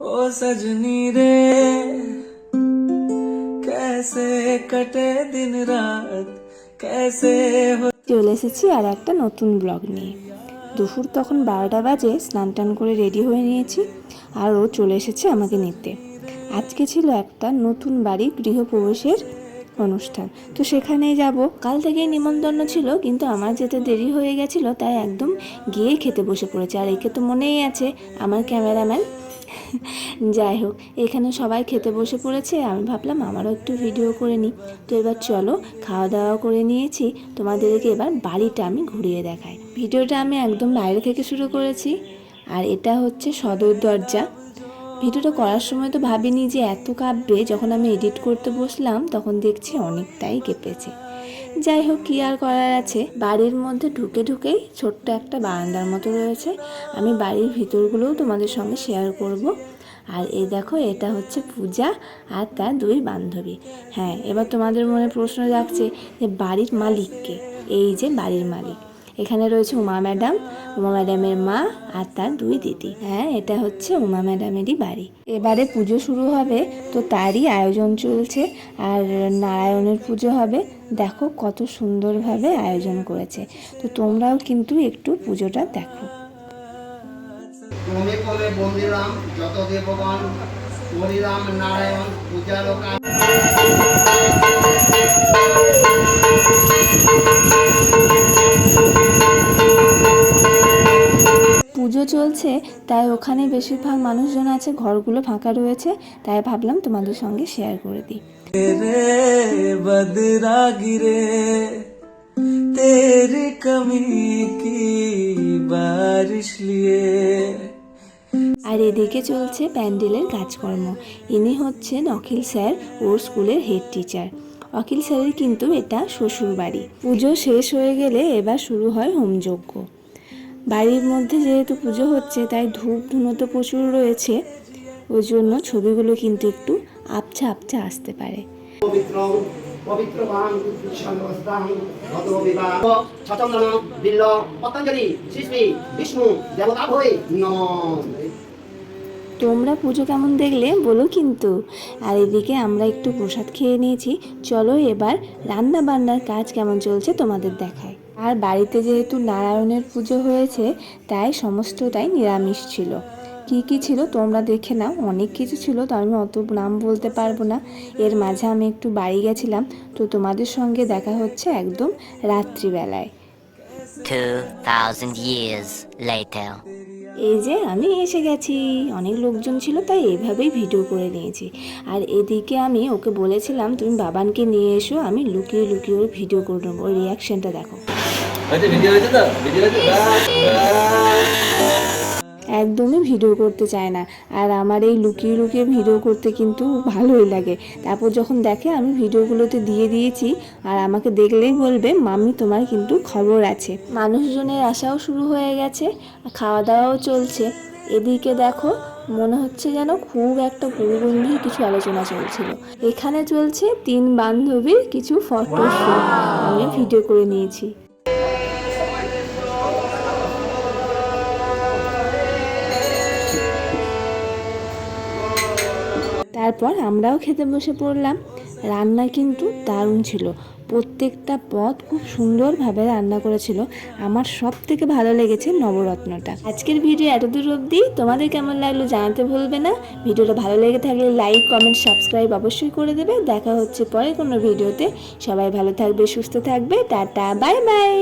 ओ सजनी रे कैसे कटे दिन रात कैसे हो চলে এসেছি আর একটা নতুন ব্লগ নিয়ে দুপুর তখন বারোটা বাজে স্নান টান করে রেডি হয়ে নিয়েছি আর ও চলে এসেছে আমাকে নিতে আজকে ছিল একটা নতুন বাড়ি গৃহপ্রবেশের অনুষ্ঠান তো সেখানেই যাব কাল থেকেই নিমন্ত্রণ ছিল কিন্তু আমার যেতে দেরি হয়ে গেছিল তাই একদম গিয়ে খেতে বসে পড়েছে আর একে তো মনেই আছে আমার ক্যামেরাম্যান যাই হোক, এখানে সবাই খেতে বসে পড়েছে। আমি ভাবলাম আমারও একটু ভিডিও করে নিই। তো এবার চলো খাওয়া দাওয়া করে নিয়েছি। তোমাদেরকে এবার বাড়িটা আমি ঘুরিয়ে দেখাই। ভিডিওটা আমি একদম বাইরে থেকে শুরু করেছি। আর এটা হচ্ছে সদর দরজা। ভিডিওটা করার সময় তো ভাবিনি যে এত কাঁপবে। যখন আমি এডিট করতে বসলাম, তখন দেখছি অনেকটাই কেঁপেছে। যাই হোক, কী আর করার আছে? বাড়ির মধ্যে ঢুকে ঢুকেই ছোট্ট একটা বারান্দার মতো রয়েছে। আমি বাড়ির ভিতরগুলোও তোমাদের সঙ্গে শেয়ার করব। আর এই দেখো, এটা হচ্ছে পূজা আর তার দুই বান্ধবী। হ্যাঁ এবার তোমাদের মনে প্রশ্ন রাখছে যে বাড়ির মালিককে? এই যে বাড়ির মালিক। এখানে রয়েছে উমা ম্যাডাম। উমা ম্যাডামের মা আর তার দুই দিদি। হ্যাঁ এটা হচ্ছে উমা ম্যাডামেরই বাড়ি। এবারে পুজো শুরু হবে, তো তারই আয়োজন চলছে আর নারায়ণের পুজো হবে। দেখো কত সুন্দরভাবে আয়োজন করেছে। তো তোমরাও কিন্তু একটু পুজোটা দেখো। নারায়ণ পূজা চলছে তাই ওখানে বেশিরভাগ মানুষজন আছে ঘরগুলো ফাঁকা রয়েছে তাই ভাবলাম তোমাদের সঙ্গে শেয়ার করে দিই। রে গিরে তেরি কমি কি বারিশ লিয়ে। আর এদিকে চলছে প্যান্ডেলের কাজকর্ম। ইনি হচ্ছেন অখিল স্যার ওর স্কুলের হেড টিচার অখিল স্যারের কিন্তু এটা শ্বশুর বাড়ি পুজো শেষ হয়ে গেলে এবার শুরু হয় হোমযজ্ঞ। বাড়ির মধ্যে যেহেতু পুজো হচ্ছে তাই ধূপ ধুনো তো প্রচুর রয়েছে। ওই জন্য ছবিগুলো কিন্তু একটু আবছা আবছা আসতে পারে। পবিত্র পবিত্রবান সর্বস্তাং ভগব বিবাহ ছচন্দন বিল্ল পতঞ্জলি শ্রী বিষ্ণু দেবতা ভয় নম। তোমরা পুজো কেমন দেখলে বলো কিন্তু। আর এদিকে আমরা একটু প্রসাদ খেয়ে নিয়েছি। চলো এবার রান্না বান্নার কাজ কেমন চলছে তোমাদের দেখায়। আর বাড়িতে যেহেতু নারায়ণের পুজো হয়েছে তাই সমস্তটাই নিরামিষ ছিল। কি কি ছিল তোমরা দেখে নাও। অনেক কিছু ছিল তো আমি অত নাম বলতে পারব না। এর মাঝে আমি একটু বাড়ি গেছিলাম তো তোমাদের সঙ্গে দেখা হচ্ছে একদম রাত্রিবেলায়। 2,000 years later. এই যে আমি এসে গেছি। অনেক লোকজন ছিল তাই এভাবেই ভিডিও করে নিয়েছি। আর এদিকে আমি ওকে বলেছিলাম তুমি বাবানকে নিয়ে এসো আমি লুকিয়ে লুকিয়ে ওর ভিডিও করে নেব। ওর রিয়াকশনটা দেখো। একদমই ভিডিও করতে চায় না। আর আমার এই লুকিয়ে লুকিয়ে ভিডিও করতে কিন্তু ভালোই লাগে। তারপর যখন দেখে আমি ভিডিওগুলোতে দিয়ে দিয়েছি, আর আমাকে দেখলেই বলবে, মাম্মি, তোমার কিন্তু খবর আছে। মানুষজনের আসাও শুরু হয়ে গেছে খাওয়া দাওয়াও চলছে। এদিকে দেখো, মনে হচ্ছে যেন খুব একটা গভীর কিছু আলোচনা চলছিল। এখানে চলছে তিন বান্ধবীর কিছু ফটো আমি ভিডিও করে নিয়েছি। তারপর আমরাও খেতে বসে পড়লাম। রান্না কিন্তু দারুণ ছিল। প্রত্যেকটা পদ খুব সুন্দরভাবে রান্না করেছিল। আমার সব থেকে ভালো লেগেছে নবরত্নটা। আজকের ভিডিও এতদূর অবধি। তোমাদের কেমন লাগল জানাতে ভুলবে না। ভিডিওটা ভালো লেগে থাকলে লাইক, কমেন্ট, সাবস্ক্রাইব অবশ্যই করে দেবে। দেখা হচ্ছে পরে কোনো ভিডিওতে। সবাই ভালো থাকবে, সুস্থ থাকবে। Tata, bye bye.